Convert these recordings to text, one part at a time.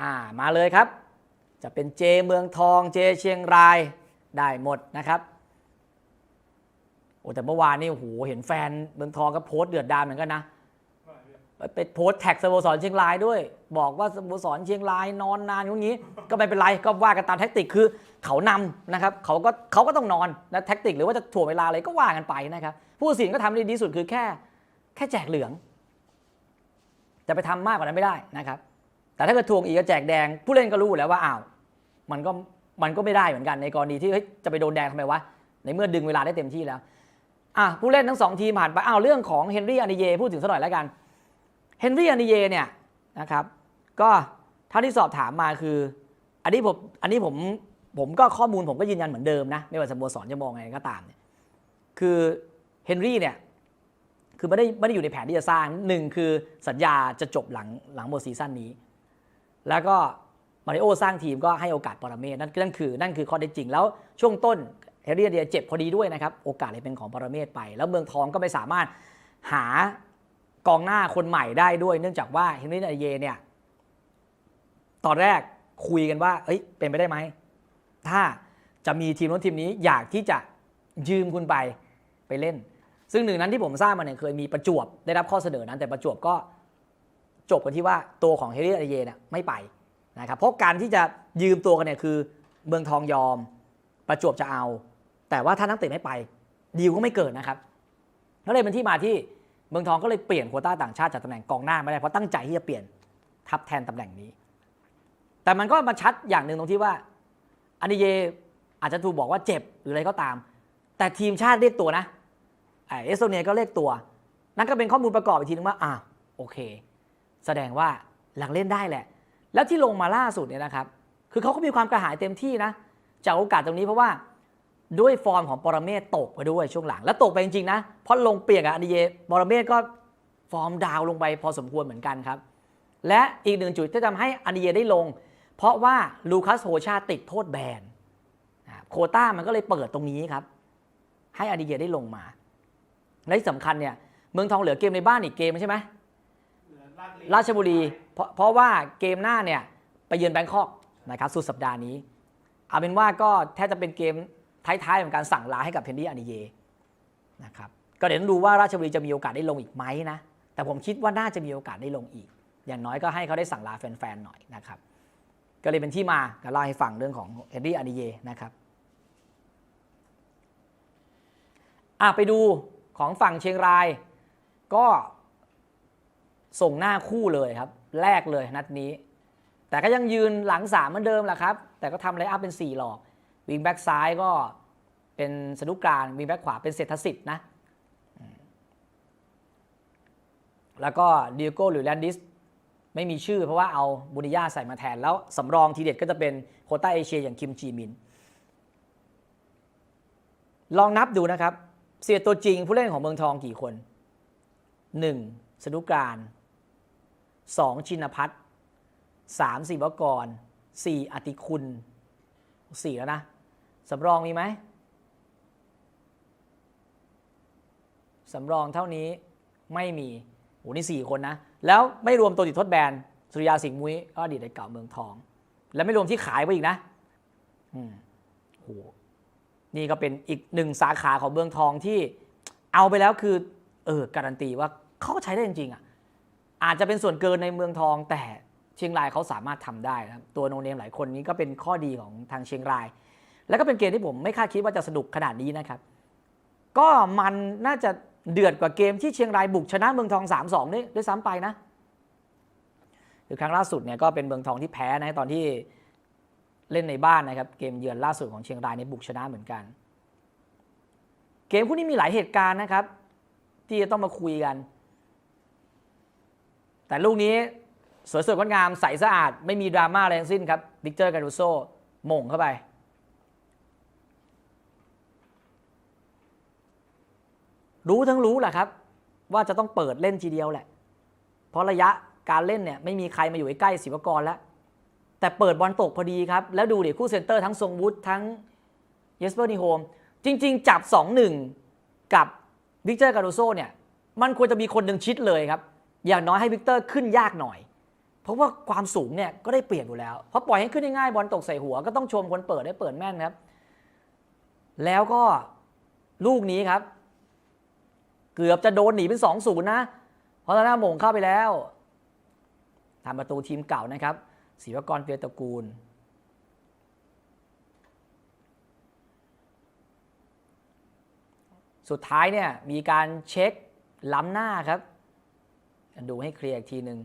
อ่ามาเลยครับ จะเป็นเจเมืองทองเจเชียงรายได้หมดนะครับโอ้แต่เมื่อวานนี่โอ้โหเห็นแฟนเมืองทองก็โพสต์เดือดดาลเหมือนกันนะไปโพสต์แท็กสโมสรเชียงรายด้วย บอกว่าสโมสรเชียงรายนอนนานอย่างนี้ ก็ไม่เป็นไรก็ว่ากันตามแท็กติกคือเขานำนะครับเขาก็เขาก็ต้องนอนนะแท็กติกหรือว่าจะถ่วงเวลาอะไรก็ว่ากันไปนะครับ ผู้สินก็ทำได้ดีที่สุดคือแค่ แค่แจกเหลือง จะไปทำมากกว่านั้นไม่ได้นะครับ แต่ถ้าเกิดทวงอีกก็แจกแดงผู้เล่นก็รู้แล้วว่าอ้าวมันก็มันก็ไม่ได้เหมือนกันในกรณีที่จะไปโดนแดงทำไมวะในเมื่อดึงเวลาได้เต็มที่แล้วอะผู้เล่นทั้งสองทีมผ่านไปอ้าวเรื่องของเฮนรี่อานิเยพูดถึงสักหน่อยแล้วกันเฮนรี่อานิเยเนี่ยนะครับก็เท่าที่สอบถามมาคือ อันนี้ผมอันนี้ผมผมก็ข้อมูลผมก็ยืนยันเหมือนเดิมนะ ไม่ว่าสโมสรจะมองไงก็ตามเนี่ยคือเฮนรี่เนี่ยคือไม่ได้ไม่ได้อยู่ในแผนที่จะสร้างหนึ่งคือสัญญาจะจบหลังหลังหมดซีซั่นนี้ แล้วก็มาริโอสร้างทีมก็ให้โอกาสปรเมศนั่นนั่นคือนั่นคือข้อเท็จจริงแล้วช่วงต้นเฮเรียเดียเจ็บพอดีด้วยนะครับ โอกาสเลยเป็นของปรเมศไป แล้วเมืองทองก็ไม่สามารถหากองหน้าคนใหม่ได้ด้วย เนื่องจากว่าเฮนรี่เดียเนี่ยตอนแรกคุยกันว่า เอ้ย เป็นไปได้ไหม ถ้าจะมีทีมโน้นทีมนี้อยากที่จะยืมคุณไปไปเล่น ซึ่งหนึ่งนั้นที่ผมทราบมาเนี่ยเคยมีประจวบได้รับข้อเสนอนั้นแต่ประจวบก็ จบกันที่ว่าตัวของเฮเรียเยเนี่ยไม่ไปนะครับเพราะการที่จะยืมตัวกันเนี่ยคือเมืองทองยอมประจวบจะเอา แต่ว่าถ้านักเตะไม่ไปดีลก็ไม่เกิดนะครับก็เลยเป็นที่มาที่เมืองทองก็เลยเปลี่ยนโควต้าต่างชาติจากตำแหน่งกองหน้าไม่ได้เพราะตั้งใจที่จะเปลี่ยนทับแทนตำแหน่งนี้ แต่มันก็มาชัดอย่างหนึ่งตรงที่ว่าอานิเยอาจจะถูกบอกว่าเจ็บหรืออะไรก็ตาม แต่ทีมชาติเรียกตัวนะไอเอสโตเนียก็เรียกตัว นั่นก็เป็นข้อมูลประกอบอีกทีนึงว่าอ่าโอเค แสดงว่าหลังเล่นได้แหละ แล้วที่ลงมาล่าสุดเนี่ยนะครับ คือเขาก็มีความกระหายเต็มที่นะ จากโอกาสตรงนี้เพราะว่าด้วยฟอร์มของปรเมศตกไปด้วยช่วงหลัง แล้วตกไปจริงๆนะ เพราะลงเปียกกับอดีเยปรเมศก็ฟอร์มดาวลงไปพอสมควรเหมือนกันครับ และอีกหนึ่งจุดที่ทำให้อดีเยได้ลง เพราะว่าลูคัสโฮชาติดโทษแบนโคต้ามันก็เลยเปิดตรงนี้ครับ ให้อดีเยได้ลงมา และที่สำคัญเนี่ยเมืองทองเหลือเกมในบ้านอีกเกมใช่ไหม ราชบุรีเพราะเพราะว่าเกมหน้าเนี่ยไปเยือนแบงคอกนะครับสุดสัปดาห์นี้ เอาเป็นว่าก็แทบจะเป็นเกมท้ายๆของการสั่งลาให้กับเทนดี้อานิเยนะครับก็เดี๋ยวต้ดูว่าราชบุรีจะมีโอกาสได้ลงอีกไหมนะ แต่ผมคิดว่าน่าจะมีโอกาสได้ลงอีก อย่างน้อยก็ให้เขาได้สั่งลาแฟนๆหน่อยนะครับ ก็เลยเป็นที่มาก็เล่าให้ฟังเรื่องของเฮนรี่อานิเยนะครับอะไปดูของฝั่งเชียงราย ก็ ส่งหน้าคู่เลยครับแรกเลยนัดนี้ แต่ก็ยังยืนหลังสามเหมือนเดิมแหละครับ แต่ก็ทำไลอัพเป็น 4 หลอก วิงแบ็กซ้ายก็เป็นสนุกการวิงแบ็กขวาเป็นเศรษฐสิทธิ์นะ แล้วก็ดิโก้หรือแลนดิสไม่มีชื่อเพราะว่าเอาบุนิยาใส่มาแทน แล้วสำรองทีเด็ดก็จะเป็นโคต้าเอเชียอย่างคิมจีมิน ลองนับดูนะครับเสียตัวจริงผู้เล่นของเมืองทองกี่คน 1. สนุกการ 2. ชินพัฒน์ 3. ศิวกร 4. อติคุณ 4 แล้วนะ สำรองมีไหม สำรองเท่านี้ไม่มีโหนี่ 4 คนนะ แล้วไม่รวมตัวติดทดแบน สุริยาสิงห์มุ้ยก็อดีตในเก่าเมืองทอง และไม่รวมที่ขายไปอีกนะอืมโหนี่ก็เป็นอีกหนึ่งสาขาของเมืองทองที่เอาไปแล้วคือ เออการันตีว่าเขาใช้ได้จริงๆอะ อาจจะเป็นส่วนเกินในเมืองทอง แต่เชียงรายเขาสามารถทำได้นะครับตัวโนเนมหลายคนนี้ก็เป็นข้อดีของทางเชียงราย แล้วก็เป็นเกมที่ผมไม่คาดคิดว่าจะสนุกขนาดนี้นะครับ ก็มันน่าจะเดือดกว่าเกมที่เชียงรายบุกชนะเมืองทอง 3-2ด้วยด้วยซ้ำไปนะคือครั้งล่าสุดเนี่ยก็เป็นเมืองทองที่แพ้นะตอนที่เล่นในบ้านนะครับเกมเยือนล่าสุดของเชียงรายในบุกชนะเหมือนกัน เกมคู่นี้มีหลายเหตุการณ์นะครับ ที่จะต้องมาคุยกัน แต่ลูกนี้สวยสดงดงามใสสะอาด ไม่มีดราม่าอะไรทั้งสิ้นครับวิกเตอร์การูโซหม่งเข้าไป รู้ทั้งรู้แหละครับ ว่าจะต้องเปิดเล่นทีเดียวแหละ เพราะระยะการเล่นเนี่ยไม่มีใครมาอยู่ใกล้ศิวกรแล้ว แต่เปิดบอลตกพอดีครับ แล้วดูเดี๋ยวคู่เซนเตอร์ทั้งทรงวุฒิทั้งเยสเปอร์นิโฮมจริง ๆ จับ 2-1 กับวิกเตอร์การูโซเนี่ยมันควรจะมีคนหนึ่งชิดเลยครับ อย่างน้อยให้วิกเตอร์ขึ้นยากหน่อย เพราะว่าความสูงเนี่ยก็ได้เปรียบอยู่แล้ว เพราะปล่อยให้ขึ้นง่ายๆบอลตกใส่หัวก็ต้องชมคนเปิดได้เปิดแม่นครับ แล้วก็ลูกนี้ครับ เกือบจะโดนหนีเป็นสองศูนย์นะ เพราะตอนนั้นหมงเข้าไปแล้วทำประตูทีมเก่านะครับศิวกรเปียตระกูล สุดท้ายเนี่ยมีการเช็คล้ำหน้าครับ ดูให้เคลียร์อีกทีหนึ่ง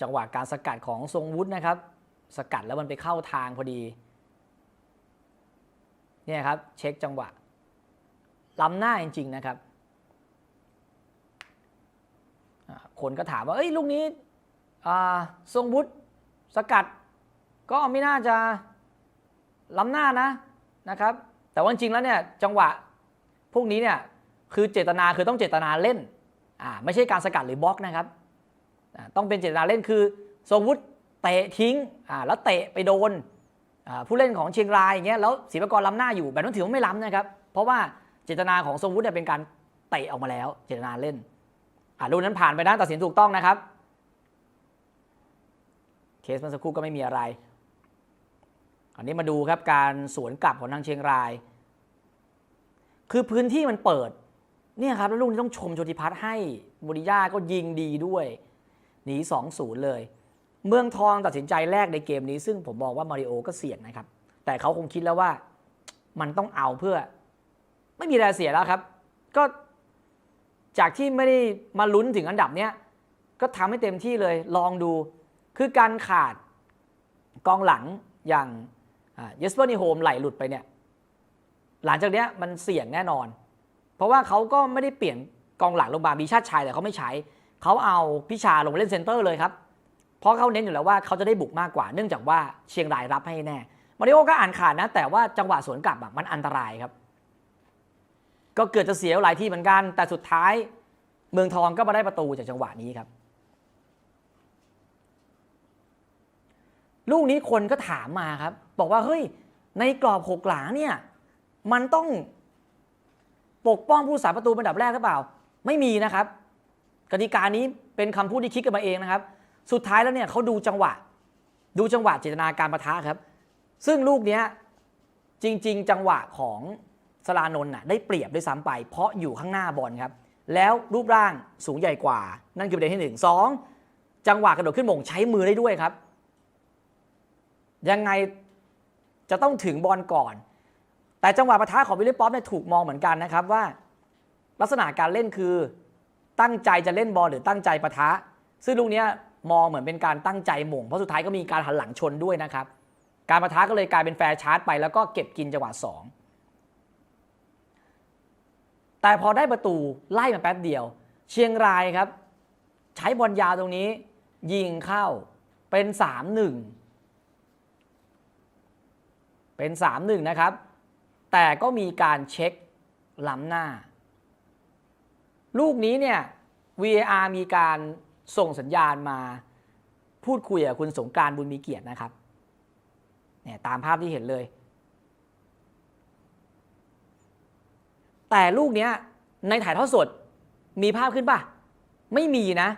จังหวะการสกัดของทรงวุฒินะครับ สกัดแล้วมันไปเข้าทางพอดี เนี่ยครับ เช็คจังหวะ ล้ำหน้าจริง ๆ นะครับ คนก็ถามว่า เอ้ย ลูกนี้ทรงวุฒิ สกัดก็ไม่น่าจะล้ำหน้านะนะครับ แต่ว่าจริงแล้วเนี่ยจังหวะพวกนี้เนี่ยคือเจตนาคือต้องเจตนาเล่นอ่าไม่ใช่การสกัดหรือบล็อกนะครับอ่าต้องเป็นเจตนาเล่นคือสมมุติเตะทิ้งอ่าแล้วเตะไปโดนอ่าผู้เล่นของเชียงรายอย่างเงี้ยแล้วศิลปกรล้ำหน้าอยู่แบบนั้นถือว่าไม่ล้ำนะครับ เพราะว่าเจตนาของสมวุฒิเนี่ยเป็นการเตะออกมาแล้ว เจตนาเล่นอ่าลูกนั้นผ่านไปนะตัดสินถูกต้องนะครับ สเมื่อสักครู่ก็ไม่มีอะไรอันนี้มาดูครับการสวนกลับของทางเชียงราย คือพื้นที่มันเปิดเนี่ยครับแล้วลูกนี้ต้องชมโชติพัฒน์ให้บริยาก็ยิงดีด้วย หนี 2-0 เลย เมืองทองตัดสินใจแรกในเกมนี้ ซึ่งผมมองว่ามาริโอก็เสี่ยงนะครับ แต่เขาคงคิดแล้วว่ามันต้องเอาเพื่อ ไม่มีอะไรเสียแล้วครับ ก็จากที่ไม่ได้มาลุ้นถึงอันดับเนี้ยก็ทำให้เต็มที่เลยลองดู คือการขาดกองหลังอย่างเยสเปอร์นิโฮมไหลหลุดไปเนี่ย หลังจากเนี้ยมันเสี่ยงแน่นอน เพราะว่าเขาก็ไม่ได้เปลี่ยนกองหลังลงมามีชาติชายแต่เขาไม่ใช้ เขาเอาพิชาลงเล่นเซนเตอร์เลยครับ เพราะเขาเน้นอยู่แล้วว่าเขาจะได้บุกมากกว่า เนื่องจากว่าเชียงรายรับให้แน่ มาริโอก็อ่านขาดนะ แต่ว่าจังหวะสวนกลับอะมันอันตรายครับ ก็เกิดจะเสียหลายที่เหมือนกัน แต่สุดท้ายเมืองทองก็มาได้ประตูจากจังหวะนี้ครับ ลูกนี้คนก็ถามมาครับ บอกว่าเฮ้ยในกรอบหกหลาเนี่ยมันต้องปกป้องผู้สาประตูเป็นอันดับแรกหรือเปล่า ไม่มีนะครับ กติกานี้เป็นคำพูดที่คิดกันมาเองนะครับ สุดท้ายแล้วเนี่ยเขาดูจังหวะ ดูจังหวะเจตนาการประทะครับ ซึ่งลูกเนี้ยจริง ๆ จังหวะของสลานนท์น่ะได้เปรียบด้วยซ้ำไป เพราะอยู่ข้างหน้าบอลครับ แล้วรูปร่างสูงใหญ่กว่า นั่นคือประเด็นที่หนึ่งสองจังหวะกระโดดขึ้นมงใช้มือได้ด้วยครับ ยังไงจะต้องถึงบอลก่อน แต่จังหวะประทะของวิลลี่ป๊อปเนี่ยถูกมองเหมือนกันนะครับว่า ลักษณะการเล่นคือตั้งใจจะเล่นบอลหรือตั้งใจประทะ ซึ่งลูกนี้มองเหมือนเป็นการตั้งใจหม่งเพราะสุดท้ายก็มีการหันหลังชนด้วยนะครับ การประทะก็เลยกลายเป็นแฟร์ชาร์จไปแล้วก็เก็บกินจังหวะสองแต่พอได้ประตูไล่มาแป๊บเดียว เชียงรายครับ ใช้บอลยาวตรงนี้ ยิงเข้าเป็นสามหนึ่ง เป็นสามหนึ่งนะครับ แต่ก็มีการเช็คล้ำหน้า ลูกนี้เนี่ย VAR มีการส่งสัญญาณมาพูดคุยกับคุณสงการบุญมีเกียรตินะครับเนี่ยตามภาพที่เห็นเลย แต่ลูกเนี้ยในถ่ายทอดสดมีภาพขึ้นป่ะ ไม่มีนะ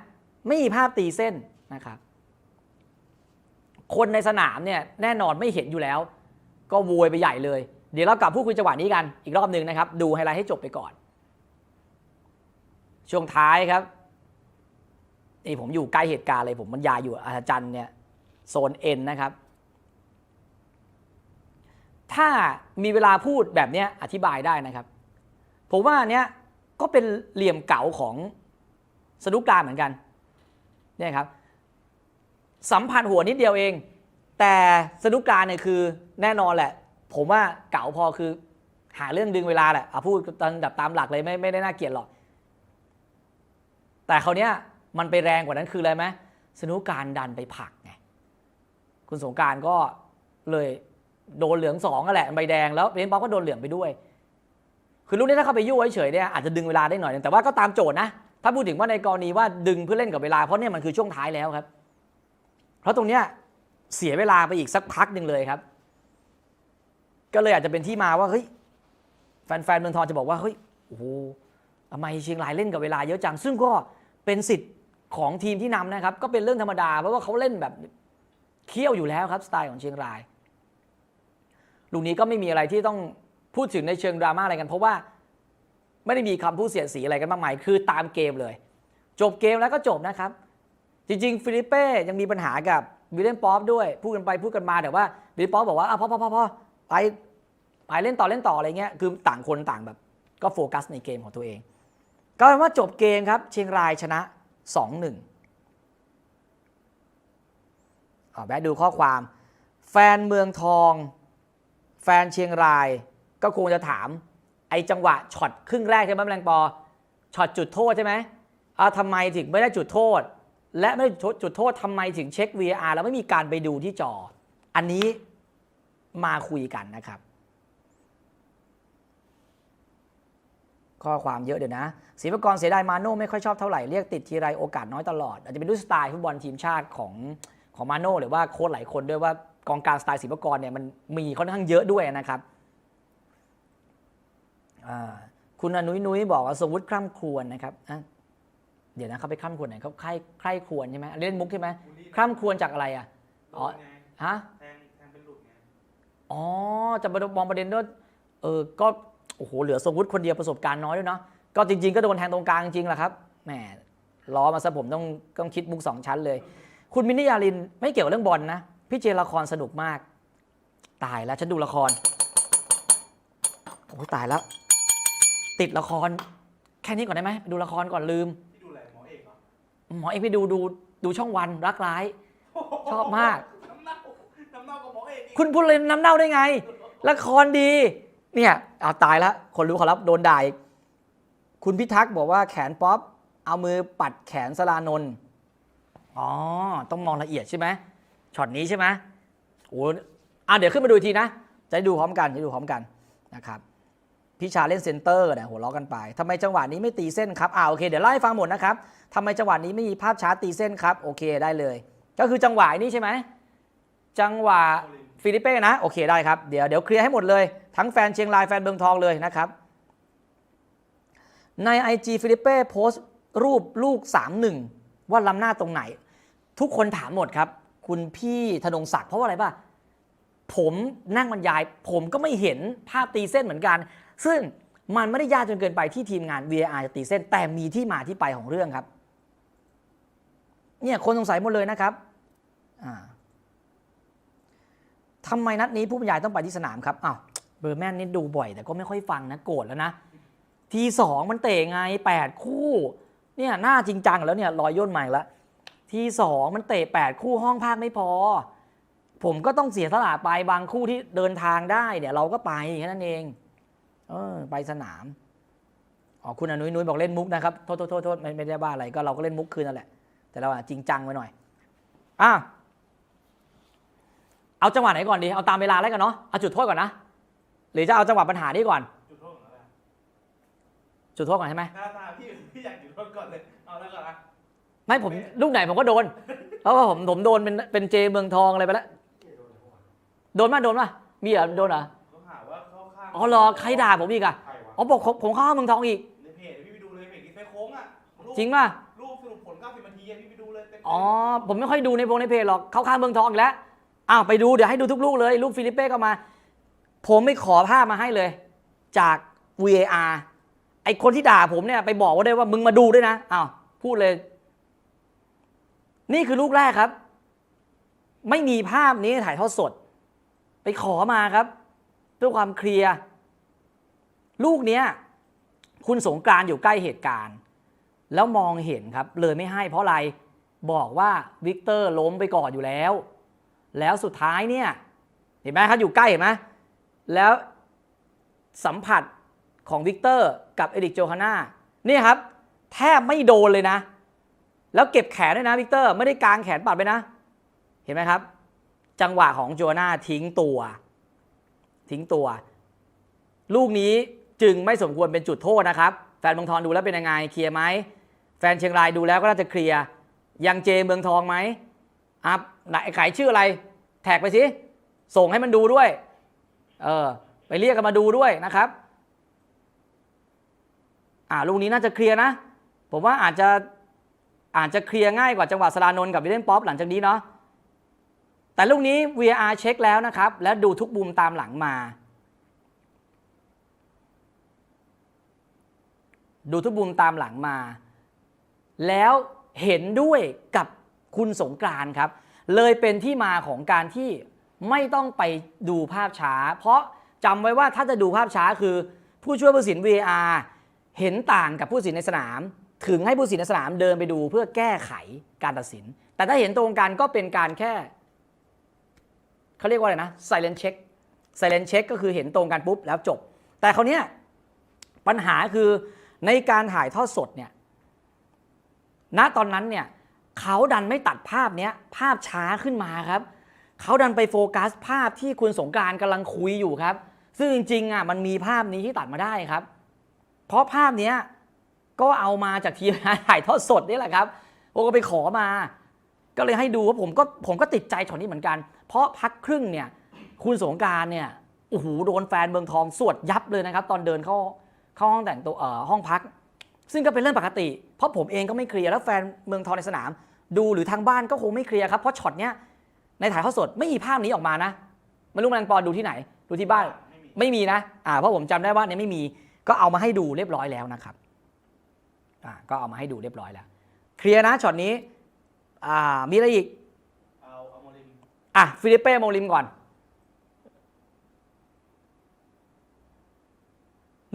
ไม่มีภาพตีเส้นนะครับ คนในสนามเนี่ยแน่นอนไม่เห็นอยู่แล้ว ก็โวยไปใหญ่เลย เดี๋ยวเรากลับพูดคุยจังหวะนี้กันอีกรอบหนึ่งนะครับ ดูไฮไลท์ให้จบไปก่อน ช่วงท้ายครับนี่ผมอยู่ใกล้เหตุการณ์เลยผมบรรยายอยู่อาจารย์เนี่ยโซนเอ็นนะครับ ถ้ามีเวลาพูดแบบนี้อธิบายได้นะครับ ผมว่าเนี้ยก็เป็นเหลี่ยมเก๋าของสนุกการเหมือนกันเนี่ยครับ สัมพันธ์หัวนิดเดียวเอง แต่สนุกการเนี่ยคือ แน่นอนแหละ ผมว่าเก๋าพอคือ หาเรื่องดึงเวลาแหละเอาพูดตามดับตามหลักเลยไม่ไม่ได้น่าเกลียดหรอก แต่เขาวเนี้ยมันไปแรงกว่านั้นคืออะไรไหมสนุกการดันไปผักไงคุณสงการก็เลยโดนเหลืองสองนั่นแหละใบแดงแล้วเบนป๊อปก็โดนเหลืองไปด้วย คือลูกนี้ถ้าเข้าไปยุ่งเฉยๆเนี่ยอาจจะดึงเวลาได้หน่อยนึงแต่ว่าก็ตามโจทย์นะถ้าพูดถึงว่าในกรณีว่าดึงเพื่อเล่นกับเวลาเพราะเนี่ยมันคือช่วงท้ายแล้วครับ เพราะตรงเนี้ยเสียเวลาไปอีกสักพักหนึ่งเลยครับ ก็เลยอาจจะเป็นที่มาว่าเฮ้ยแฟนๆเมืองทองจะบอกว่าเฮ้ยโอ้โหทำไมเชียงรายเล่นกับเวลาเยอะจัง ซึ่งก็เป็นสิทธิ์ของทีมที่นำนะครับ ก็เป็นเรื่องธรรมดาเพราะว่าเขาเล่นแบบเคี่ยวอยู่แล้วครับสไตล์ของเชียงรายลูกนี้ก็ไม่มีอะไรที่ต้องพูดถึงในเชิงดราม่าอะไรกัน เพราะว่าไม่ได้มีคำพูดเสียดสีอะไรกันมากมายคือตามเกมเลย จบเกมแล้วก็จบนะครับ จริง ๆ ฟิลิปเป้ยังมีปัญหากับวิลเลียมป๊อปด้วย พูดกันไปพูดกันมาแต่ว่าวิลเลียมป๊อปบอกว่าอะพอพอพอพอ ไปไปเล่นต่อเล่นต่ออะไรเงี้ยคือต่างคนต่างแบบ ก็โฟกัสในเกมของตัวเอง ก็เป็นว่าจบเกมครับ เชียงรายชนะ 2-1อ่าแวะดูข้อความ แฟนเมืองทอง แฟนเชียงราย ก็คงจะถาม ไอ้จังหวะช็อตครึ่งแรกใช่ไหมแมลงปอช็อตจุดโทษใช่ไหมอาทำไมถึงไม่ได้จุดโทษ และไม่ได้จุดโทษทำไมถึงเช็ค VAR แล้วไม่มีการไปดูที่จอ อันนี้ มาคุยกันนะครับ ข้อความเยอะเดี๋ยวนะศิวกรเสียดายมาโน่ไม่ค่อยชอบเท่าไหร่เรียกติดทีไรโอกาสน้อยตลอด อาจจะเป็นด้วยสไตล์ฟุตบอลทีมชาติของของมาโน่หรือว่าโค้ชหลายคนด้วยว่ากองกางสไตล์ศิวกรเนี่ยมันมีค่อนข้างเยอะด้วยนะครับคุณอนุยนุยบอกว่าสมมติคร่ำครวญนะครับเดี๋ยวนะเขาไปคร่ำครวญไหนเขาใครใครควญใช่ไหมเล่นมุกใช่ไหมคร่ำครวญจากอะไรอะอ๋อฮะ อ๋อ จะมามองประเด็นด้วยเออก็โอ้โหเหลือสมวุฒิคนเดียวประสบการณ์น้อยด้วยเนาะก็จริง ๆ ก็โดนแทงตรงกลางจริงแหละครับแหมล้อมาซะผมต้องต้องคิดมุกสองชั้นเลย คุณมินิยาลินไม่เกี่ยวกับเรื่องบอลนะ พี่เจละครสนุกมาก ตายแล้วฉันดูละครโอ้ยตายแล้ว ติดละคร แค่นี้ก่อนได้ไหมดูละครก่อนลืมที่ดูแลหมอเอกเหรอหมอเอกไปดูดูดูช่องวันรักร้าย ชอบมาก คุณพูดเลยน้ำเน่าได้ไง ละครดี เนี่ยเอาตายแล้วคนรู้เขารับโดนด่าอีกคุณพิทักษ์บอกว่าแขนป๊อปเอามือปัดแขนสลานนท์อ๋อ ต้องมองละเอียดใช่ไหมช็อตนี้ใช่ไหมโอ้อะเดี๋ยวขึ้นมาดูอีกทีนะ จะดูพร้อมกัน จะดูพร้อมกันนะครับพิชาเล่นเซนเตอร์เนี่ยหัวล้อกันไปทำไมจังหวะนี้ไม่ตีเส้นครับอ่าโอเค เดี๋ยวเล่ฟังหมดนะครับทำไมจังหวะนี้ไม่มีภาพช้าตีเส้นครับ โอเคได้เลย ก็คือจังหวะนี้ใช่ไหม จังหวะ ฟิลิปเป้นะโอเคได้ครับเดี๋ยวเดี๋ยวเคลียร์ให้หมดเลย ทั้งแฟนเชียงรายแฟนเมืองทองเลยนะครับ ใน IG ฟิลิปเป้โพสต์รูปลูก 3-1 ว่าล้ำหน้าตรงไหน ทุกคนถามหมดครับ คุณพี่ธนงศักดิ์เพราะว่าอะไรป่ะ ผมนั่งบรรยาย ผมก็ไม่เห็นภาพตีเส้นเหมือนกัน ซึ่งมันไม่ได้ยากจนเกินไปที่ทีมงาน VAR จะตีเส้น แต่มีที่มาที่ไปของเรื่องครับ เนี่ยคนสงสัยหมดเลยนะครับอ่า ทำไมนัดนี้ผู้บรรยายต้องไปที่สนามครับอ้าวเบอร์แมนนี่ดูบ่อย แต่ก็ไม่ค่อยฟังนะโกรธแล้วนะ ทีสองมันเตะไงแปดคู่เนี่ยหน้าจริงจังแล้วเนี่ยรอยย่นใหม่ละทีสองมันเตะแปดคู่ห้องภาคไม่พอ ผมก็ต้องเสียสละไปบางคู่ที่เดินทางได้เนี่ยเราก็ไปแค่นั้นเองเออไปสนามอ๋อคุณอนุยนุยบอกเล่นมุกนะครับโทษโทษโทษโทษไม่ได้บ้าอะไรก็เราก็เล่นมุกคืนนั่นแหละ แต่เราอะจริงจังไปหน่อยอะ เอาจังหวะไหนก่อนดี เอาตามเวลาแล้วกันเนาะ เอาจุดโทษก่อนนะ หรือจะเอาจังหวะปัญหานี้ก่อน จุดโทษก่อนแล้วจุดโทษก่อนใช่ไหมหน้าตาพี่พี่อยากจุดโทษก่อนเลย เอาแล้วก่อนนะ ไม่ผมลูกไหนผมก็โดน เพราะว่าผมผมโดนเป็นเป็นเจเมืองทองอะไรไปแล้ว โดนมาโดนมามีเหรอโดนเหรอ เขาหาว่าเข้าข้างอ๋อเหรอใครด่าผมอีกอะใครวะอ๋อบอกผมผมเข้าเมืองทองอีก ในเพจพี่ไปดูเลยเพจที่ไฟโค้งอะรูปจริงป่ะ รูปสรุปผล90นาทีอะพี่ไปดูเลยเต็มๆอ๋อผมไม่ค่อยดูในวงในเพจหรอกเข้าข้างเมืองทองอีกแล้ว อ้าวไปดูเดี๋ยวให้ดูทุกลูกเลย ลูกฟิลิปเป้ก็มา ผมไม่ขอภาพมาให้เลย จาก VAR ไอคนที่ด่าผมเนี่ยไปบอกว่าได้ว่ามึงมาดูด้วยนะอ้าวพูดเลย นี่คือลูกแรกครับ ไม่มีภาพนี้ถ่ายทอดสด ไปขอมาครับเพื่อความเคลียร์ลูกเนี้ยคุณสงกานต์อยู่ใกล้เหตุการณ์ แล้วมองเห็นครับ เลยไม่ให้เพราะอะไรบอกว่าวิกเตอร์ล้มไปก่อนอยู่แล้ว แล้วสุดท้ายเนี่ยเห็นไหมครับอยู่ใกล้เห็นไหมแล้วสัมผัสของวิกเตอร์กับเอริกโจฮาน่าเนี่ยครับ แทบไม่โดนเลยนะ แล้วเก็บแขนด้วยนะวิกเตอร์ไม่ได้กางแขนปัดไปนะ เห็นไหมครับ จังหวะของโจฮาน่าทิ้งตัว ทิ้งตัว ลูกนี้จึงไม่สมควรเป็นจุดโทษนะครับ แฟนเมืองทองดูแล้วเป็นยังไงเคลียร์ไหมแฟนเชียงรายดูแล้วก็น่าจะเคลียร์ยังเจเมืองทองไหม อะไหนขายชื่ออะไร แท็กไปสิ ส่งให้มันดูด้วย เออ ไปเรียกกันมาดูด้วยนะครับ อ่าลูกนี้น่าจะเคลียร์นะ ผมว่าอาจจะอาจจะเคลียร์ง่ายกว่าจังหวะสลานนท์กับวิลเล่นป๊อปหลังจากนี้เนาะ แต่ลูกนี้ VAR เช็คแล้วนะครับ และดูทุกมุมตามหลังมา ดูทุกมุมตามหลังมา แล้วเห็นด้วยกับ คุณสงกรานครับ เลยเป็นที่มาของการที่ไม่ต้องไปดูภาพช้า เพราะจำไว้ว่าถ้าจะดูภาพช้าคือ ผู้ช่วยผู้สิน VAR เห็นต่างกับผู้สินในสนาม ถึงให้ผู้สินในสนามเดินไปดูเพื่อแก้ไขการตัดสิน แต่ถ้าเห็นตรงกันก็เป็นการแค่เขาเรียกว่าอะไรนะ silent check silent check ก็คือเห็นตรงกันปุ๊บแล้วจบ แต่คราวนี้ปัญหาคือในการถ่ายทอดสดเนี่ยณตอนนั้นเนี่ย เขาดันไม่ตัดภาพเนี้ยภาพช้าขึ้นมาครับเขาดันไปโฟกัสภาพที่คุณสงการกำลังคุยอยู่ครับ ซึ่งจริงๆอะมันมีภาพนี้ที่ตัดมาได้ครับ เพราะภาพเนี้ยก็เอามาจากทีมงานถ่ายทอดสดนี่แหละครับผมก็ไปขอมา ก็เลยให้ดูว่าผมก็ผมก็ติดใจช็อตนี้เหมือนกัน เพราะพักครึ่งเนี่ย คุณสงการเนี่ยโอ้โหโดนแฟนเมืองทองสวดยับเลยนะครับ ตอนเดินเข้าเข้าห้องแต่งตัวเอ่อห้องพัก ซึ่งก็เป็นเรื่องปกติ เพราะผมเองก็ไม่เคลียร์แล้วแฟนเมืองทองในสนาม ดูหรือทางบ้านก็คงไม่เคลียร์ครับเพราะช็อตเนี้ยในถ่ายทอดสดไม่มีภาพนี้ออกมานะไม่รู้แมลงปอดูที่ไหน ดูที่บ้านไม่มีไม่มีนะอ่าเพราะผมจำได้ว่าเนี่ยไม่มี ก็เอามาให้ดูเรียบร้อยแล้วนะครับอ่าก็เอามาให้ดูเรียบร้อยแล้ว เคลียร์นะช็อตนี้อ่ามีอะไรอีกเอาเอาโมลิมอะฟิลิปเป้โมลิมก่อน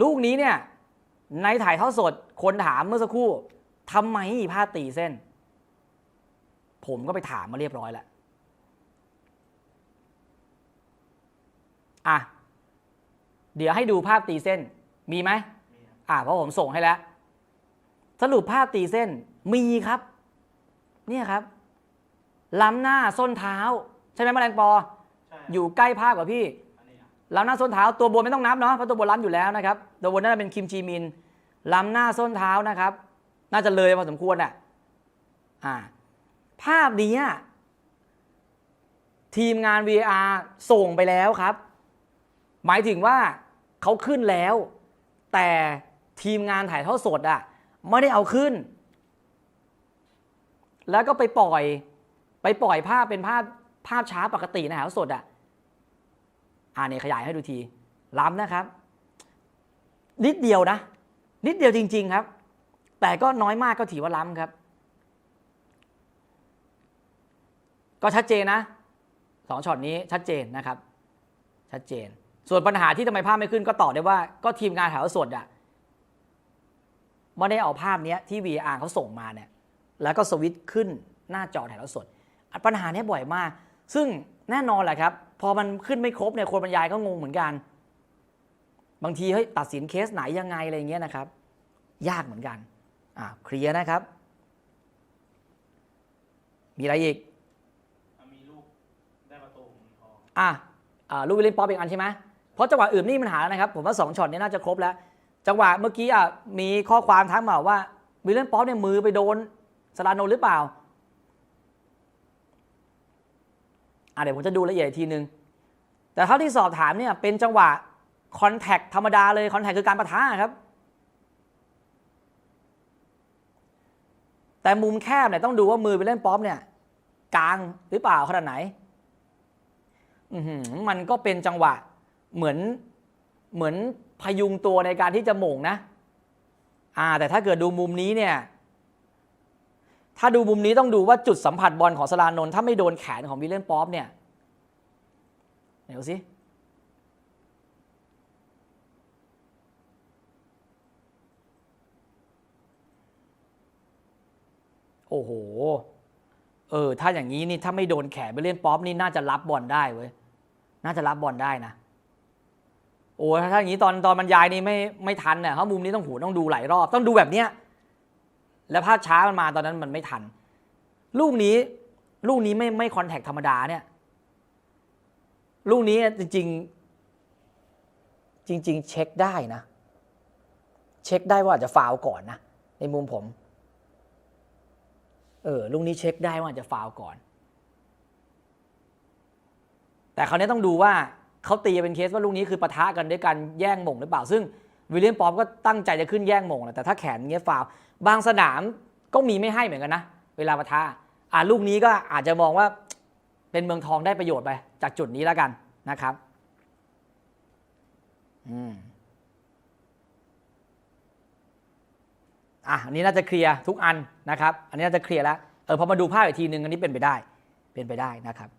ลูกนี้เนี่ย ในถ่ายทอดสดคนถามเมื่อสักครู่ทำไมไม่มีผ้าตีเส้น ผมก็ไปถามมาเรียบร้อยแล้วอะเดี๋ยวให้ดูภาพตีเส้นมีไหมมีครับอ่าเพราะผมส่งให้แล้ว สรุปภาพตีเส้นมีครับ เนี่ยครับ ล้ำหน้าส้นเท้า ใช่ไหมแมลงปอใช่อยู่ใกล้ภาพกว่าพี่อันนี้อะ ล้ำหน้าส้นเท้าตัวบนไม่ต้องนับเนาะเพราะตัวบนล้ำอยู่แล้วนะครับตัวบนน่าจะเป็นคิมจีมินล้ำหน้าส้นเท้านะครับ น่าจะเลยพอสมควรอะอ่าภาพนี้ทีมงาน VR ส่งไปแล้วครับ หมายถึงว่าเขาขึ้นแล้ว แต่ทีมงานถ่ายทอดสดอะไม่ได้เอาขึ้น แล้วก็ไปปล่อย ไปปล่อยภาพเป็นภาพภาพช้าปกตินะถ่าสดอะ อ่าเนี่ยขยายให้ดูที ล้ำนะครับ นิดเดียวนะ นิดเดียวจริง ๆครับ แต่ก็น้อยมากก็ถือว่าล้ำครับ ก็ชัดเจนนะสองช็อตนี้ชัดเจนนะครับ ชัดเจน ส่วนปัญหาที่ทำไมภาพไม่ขึ้นก็ตอบได้ว่า ก็ทีมงานถ่ายทอดสดอะไม่ได้เอาภาพนี้ที่ VR เขาส่งมาเนี่ยแล้วก็สวิตช์ขึ้นหน้าจอถ่ายทอดสด ปัญหาเนี้ยบ่อยมาก ซึ่งแน่นอนแหละครับ พอมันขึ้นไม่ครบเนี่ยคนบรรยายก็งงเหมือนกัน บางทีเฮ้ยตัดสินเคสไหนยังไงอะไรเงี้ยนะครับ ยากเหมือนกันอ่าเคลียร์นะครับ มีอะไรอีกอะมีลูกได้ประตูของเมืองทองอะอ่าลูกวิลเลนป๊อปอีกอันใช่ไหมเพราะจังหวะอื่นไม่มีปัญหาแล้วนะครับ ผมว่าสองช็อตนี้น่าจะครบแล้ว จังหวะเมื่อกี้อะมีข้อความทักมาว่าวิลเลนป๊อปเนี่ยมือไปโดนสลาโนหรือเปล่าอะ เดี๋ยวผมจะดูละเอียดอีกทีนึง แต่เท่าที่สอบถามเนี่ยเป็นจังหวะคอนแทคธรรมดาเลยคอนแทคคือการประทะครับ แต่มุมแคบเนี่ยต้องดูว่ามือไปเล่นป๊อปเนี่ยกลางหรือเปล่าขนาดไหนมันก็เป็นจังหวะเหมือนเหมือนพยุงตัวในการที่จะหม่งนะ อ่า แต่ถ้าเกิดดูมุมนี้เนี่ย ถ้าดูมุมนี้ต้องดูว่าจุดสัมผัสบอลของสลานนท์ถ้าไม่โดนแขนของวิลเลนป๊อปเนี่ยเดี๋ยวสิโอ้โห เออ ถ้าอย่างนี้นี่ถ้าไม่โดนแขนไปเล่นป๊อปนี่น่าจะรับบอลได้เว้ย น่าจะรับบอลได้นะ โอ้ถ้าถ้าอย่างนี้ตอนตอนบรรยายนี่ไม่ไม่ทันเนี่ยเพราะมุมนี้ต้องหูต้องดูหลายรอบ ต้องดูแบบเนี้ย แล้วภาพช้ามันมาตอนนั้นมันไม่ทัน ลูกนี้ ลูกนี้ไม่ไม่คอนแทคธรรมดาเนี่ย ลูกนี้จริง ๆ จริง ๆ เช็คได้นะ เช็คได้ว่าอาจจะฟาวก่อนนะ ในมุมผม เออ ลูกนี้เช็คได้ว่าอาจจะฟาวก่อน แต่คราวนี้ต้องดูว่าเขาตีเป็นเคสว่าลูกนี้คือปะทะกันด้วยการแย่งหม่งหรือเปล่าซึ่ง วิลเลียมปอมก็ตั้งใจจะขึ้นแย่งมงแหละแต่ถ้าแขนเงี้ยฟาวบางสนามก็มีไม่ให้เหมือนกันนะ เวลาปะทะอ่าลูกนี้ก็อาจจะมองว่าเป็นเมืองทองได้ประโยชน์ไป จากจุดนี้แล้วกันนะครับอืมอะอันนี้น่าจะเคลียร์ทุกอันนะครับ อันนี้น่าจะเคลียร์แล้วเออพอมาดูภาพอีกทีหนึ่งอันนี้เป็นไปได้เป็นไปได้นะครับ